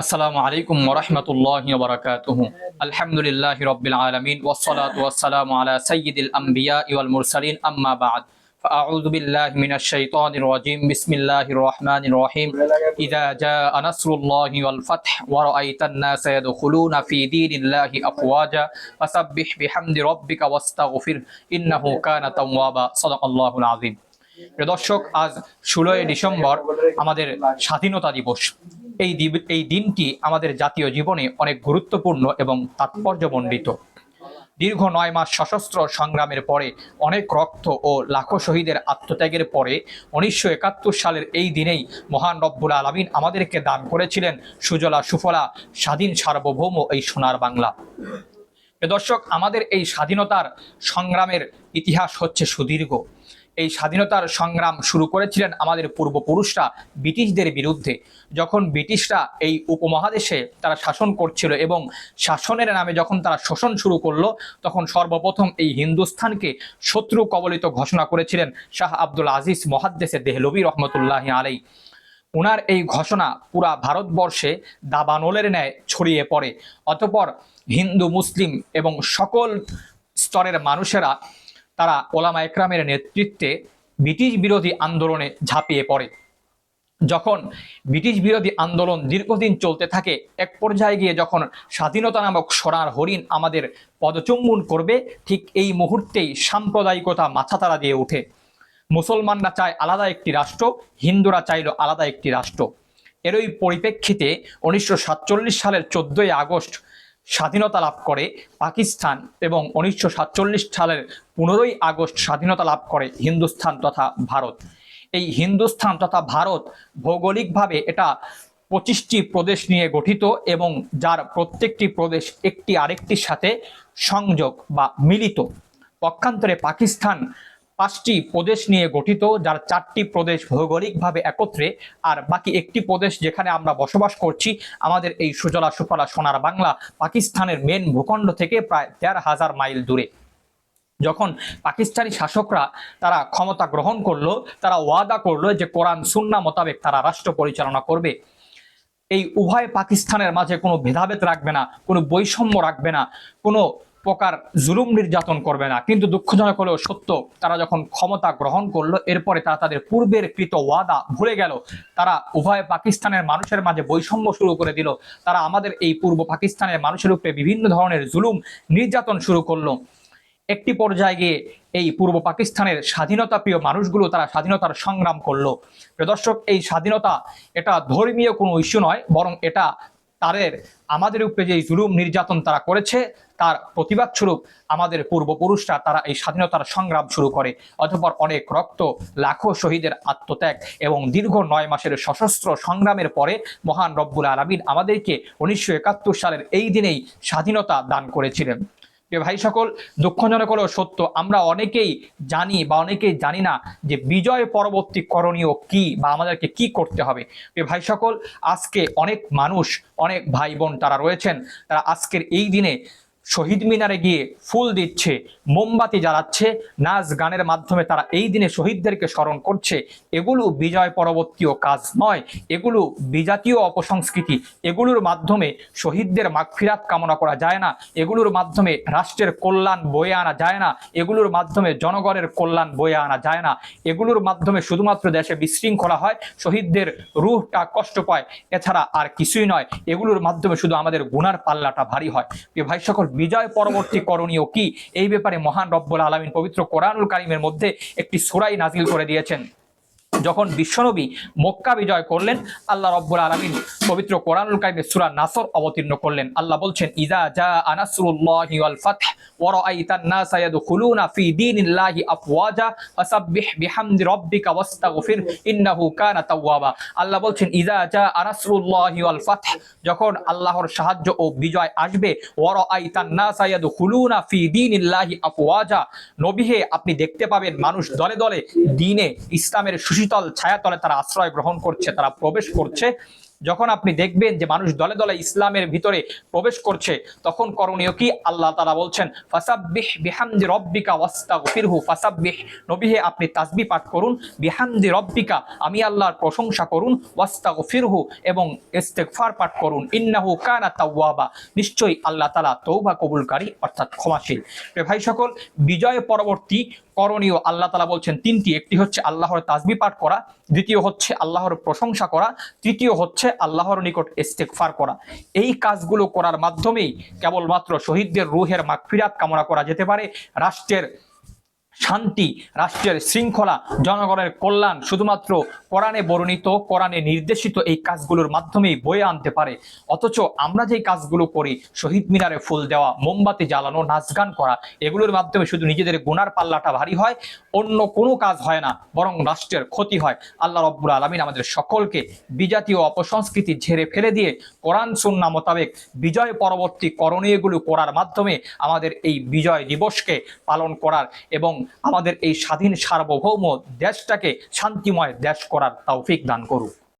আসসালামু আলাইকুম ওরহমতুল্লাহ বরকাতুহ আলহামদুলিল্লাহ রব্বিল আলমিন ওসলাত ওয়াসালাম আলা সৈয়দুল আম্বিয়া ইওয়াল মুরসালিন আম্মা বাদ فأعوذ بالله من الشيطان الرجيم بسم الله الرحمن الرحيم إذا جاء نصر الله والفتح ورأيت الناس يدخلون في دين الله أفواجا فسبح بحمد ربك واستغفر إنه كان توابا صدق الله العظيم প্রিয় দর্শক আজ ষোলোই ডিসেম্বর আমাদের স্বাধীনতা দিবস এই এই দিনটি আমাদের জাতীয় জীবনে অনেক গুরুত্বপূর্ণ এবং তাৎপর্যমণ্ডিত। দীর্ঘ নয় মাস সশস্ত্র সংগ্রামের পরে অনেক রক্ত ও লাখো শহীদের আত্মত্যাগের পরে উনিশশো একাত্তর সালের এই দিনেই মহান রব্বুল আলমিন আমাদেরকে দান করেছিলেন সুজলা সুফলা স্বাধীন সার্বভৌম এই সোনার বাংলা। দর্শক, আমাদের এই স্বাধীনতার সংগ্রামের ইতিহাস হচ্ছে সুদীর্ঘ। এই স্বাধীনতার সংগ্রাম শুরু করেছিলেন আমাদের পূর্বপুরুষরা ব্রিটিশদের বিরুদ্ধে। যখন ব্রিটিশরা এই উপমহাদেশে তারা শাসন করছিল এবং শাসনের নামে যখন তারা শোষণ শুরু করল, তখন সর্বপ্রথম এই হিন্দুস্থানকে শত্রু কবলিত ঘোষণা করেছিলেন শাহ আব্দুল আজিজ মহাদ্দেশে দেহলবী রহমতুল্লাহ আলাই ওনার এই ঘোষণা পুরা ভারতবর্ষে দাবানলের ন্যায় ছড়িয়ে পড়ে। অতপর হিন্দু, মুসলিম এবং সকল স্তরের মানুষেরা তারা ওলামা একরামের নেতৃত্বে ব্রিটিশ বিরোধী আন্দোলনে ঝাঁপিয়ে পড়ে। যখন ব্রিটিশ বিরোধী আন্দোলন দীর্ঘদিন চলতে থাকে, এক পর্যায়ে গিয়ে যখন স্বাধীনতা নামক সোনার হরিণ আমাদের পদচুম্বন করবে, ঠিক এই মুহূর্তেই সাম্প্রদায়িকতা মাথাতারা দিয়ে ওঠে। মুসলমানরা চায় আলাদা একটি রাষ্ট্র, হিন্দুরা চাইল আলাদা একটি রাষ্ট্র। এরই পরিপ্রেক্ষিতে উনিশশো সাতচল্লিশ সালের চোদ্দই আগস্ট স্বাধীনতা লাভ করে পাকিস্তান এবং উনিশশো সাতচল্লিশ সালের পনেরোই আগস্ট স্বাধীনতা লাভ করে হিন্দুস্থান তথা ভারত। এই হিন্দুস্থান তথা ভারত ভৌগোলিকভাবে এটা পঁচিশটি প্রদেশ নিয়ে গঠিত এবং যার প্রত্যেকটি প্রদেশ একটি আরেকটির সাথে সংযোগ বা মিলিত। পক্ষান্তরে পাকিস্তান পাঁচটি প্রদেশ নিয়ে গঠিত, যার চারটি প্রদেশ ভৌগোলিকভাবে একত্রে, আর বাকি একটি প্রদেশ যেখানে আমরা বসবাস করছি, আমাদের এই সুজলা সুফলা সোনার বাংলা পাকিস্তানের মেন ভূখণ্ড থেকে প্রায় দেড় হাজার মাইল দূরে। যখন পাকিস্তানি শাসকরা তারা ক্ষমতা গ্রহণ করল, তারা ওয়াদা করল যে কোরআন সুন্না মোতাবেক তারা রাষ্ট্র পরিচালনা করবে। এই উভয় পাকিস্তানের মাঝে কোনো ভেদাভেদ রাখবে না, কোনো বৈষম্য রাখবে না, কোনো প্রকার জুলুম নির্যাতন করবে না। কিন্তু দুঃখজনক হলেও সত্য, তারা যখন ক্ষমতা গ্রহণ করল, এরপরে তারা তাদের পূর্বের কৃত ওয়াদা ভুলে গেল। তারা উভয় পাকিস্তানের মানুষের মাঝে বৈষম্য শুরু করে দিল। তারা আমাদের এই পূর্ব পাকিস্তানের মানুষের উপরে বিভিন্ন ধরনের জুলুম, নির্যাতন শুরু করল। একটি পর্যায়ে গিয়ে এই পূর্ব পাকিস্তানের স্বাধীনতা প্রিয় মানুষগুলো তারা স্বাধীনতার সংগ্রাম করল। দর্শক, এই স্বাধীনতা এটা ধর্মীয় কোনো ইস্যু নয়, বরং এটা তাদের আমাদের উপরে যে জুলুম নির্যাতন তারা করেছে, তার প্রতিবাদ স্বরূপ আমাদের পূর্বপুরুষরা তারা এই স্বাধীনতার সংগ্রাম শুরু করে। অথবা অনেক রক্ত, লাখো শহীদের আত্মত্যাগ এবং দীর্ঘ নয় মাসের সশস্ত্র সংগ্রামের পরে মহান রব্বুল আলমিন আমাদেরকে উনিশশো একাত্তর সালের এই দিনেই স্বাধীনতা দান করেছিলেন। ভাই সকল দুঃখজনক হলো সত্য, আমরা অনেকেই জানি বা অনেকেই জানি না যে বিজয় পরবর্তী করণীয় কি বা আমাদেরকে কি করতে হবে। ভাই সকল, আজকে অনেক মানুষ, অনেক ভাই বোন তারা রয়েছেন, তারা আজকের এই দিনে শহীদ মিনারে গিয়ে ফুল দিচ্ছে, মোমবাতি জ্বালাচ্ছে, নাচ গানের মাধ্যমে তারা এই দিনে শহীদদেরকে স্মরণ করছে। এগুলো বিজয় পরবর্তীয় কাজ নয়। এগুলো বিজাতীয় অপসংস্কৃতি। এগুলোর মাধ্যমে শহীদদের মাগফিরাত কামনা করা যায় না। এগুলোর মাধ্যমে রাষ্ট্রের কল্যাণ বয়ে আনা যায় না। এগুলোর মাধ্যমে জনগণের কল্যাণ বয়ে আনা যায় না। এগুলোর মাধ্যমে শুধুমাত্র দেশে বিশৃঙ্খলা হয়, শহীদদের রুহটা কষ্ট পায়, এছাড়া আর কিছুই নয়। এগুলোর মাধ্যমে শুধু আমাদের গুনার পাল্লাটা ভারী হয়। ভাই সকল বিজয় পরবর্তী করণীয় কি? এই ব্যাপারে মহান রব্বুল আলমিন পবিত্র কোরআনুল কারিমের মধ্যে একটি সুরাই নাজিল করে দিয়েছেন। যখন বিশ্বনবী মক্কা বিজয় করলেন, আল্লাহ রব্বুল আলমিন পবিত্র কোরআনুল কারিমের সুরা নাসর অবতীর্ণ করলেন। আল্লাহ বলছেন ইজা কানা তাওয়াবা। আল্লাহ বলছেন ইজা যখন আল্লাহর সাহায্য ও বিজয় আফওয়াজা। আপনি দেখতে পাবেন, মানুষ দলে দলে দিনে ইসলামের সুশীতল ছায়াতলে তারা আশ্রয় গ্রহণ করছে, তারা প্রবেশ করছে। যখন আপনি দেখবেন যে মানুষ দলে দলে ইসলামের ভিতরে প্রবেশ করছে, তখন করণীয় কি? আল্লাহ তাআলা বলছেন, ফাসাব্বিহ বিহামদি রব্বিকা ওয়াস্তাগফিরহু, ফাসাব্বিহ। নবীহে আপনি তাসবিহ পাঠ করুন, বিহামদি রব্বিকা, আমি আল্লাহর প্রশংসা করুন, ওয়াস্তাগফিরহু এবং ইস্তেগফার পাঠ করুন, ইন্নাহু কানা তাওয়াবা। নিশ্চয়ই আল্লাহ তাআলা তৌবা কবুলকারী, অর্থাৎ ক্ষমাশীল। প্রিয় ভাই সকল, বিজয় পরবর্তী করণীয় আল্লাহ তালা বলছেন তিনটি। একটি হচ্ছে আল্লাহর তাজবি পাঠ করা, দ্বিতীয় হচ্ছে আল্লাহর প্রশংসা করা, তৃতীয় হচ্ছে আল্লাহর নিকট ইস্তেগফার করা। এই কাজগুলো করার মাধ্যমেই কেবলমাত্র শহীদদের রুহের মাগফিরাত কামনা করা যেতে পারে, রাষ্ট্রের শান্তি, রাষ্ট্রের শৃঙ্খলা, জনগণের কল্যাণ শুধুমাত্র কোরআনে বর্ণিত, কোরআনে নির্দেশিত এই কাজগুলোর মাধ্যমেই বয়ে আনতে পারে। অথচ আমরা যে কাজগুলো করি, শহীদ মিনারে ফুল দেওয়া, মোমবাতি জ্বালানো, নাচ গান করা, এগুলোর মাধ্যমে শুধু নিজেদের গুনার পাল্লাটা ভারী হয়, অন্য কোনো কাজ হয় না, বরং রাষ্ট্রের ক্ষতি হয়। আল্লাহ রব্বুল আলমিন আমাদের সকলকে বিজাতীয় অপসংস্কৃতি ঝেড়ে ফেলে দিয়ে কোরআন সুন্না মোতাবেক বিজয় পরবর্তী করণীয়গুলো করার মাধ্যমে আমাদের এই বিজয় দিবসকে পালন করার এবং আমাদের এই স্বাধীন সার্বভৌম দেশটাকে শান্তিময় দেশ করার তৌফিক দান করুক।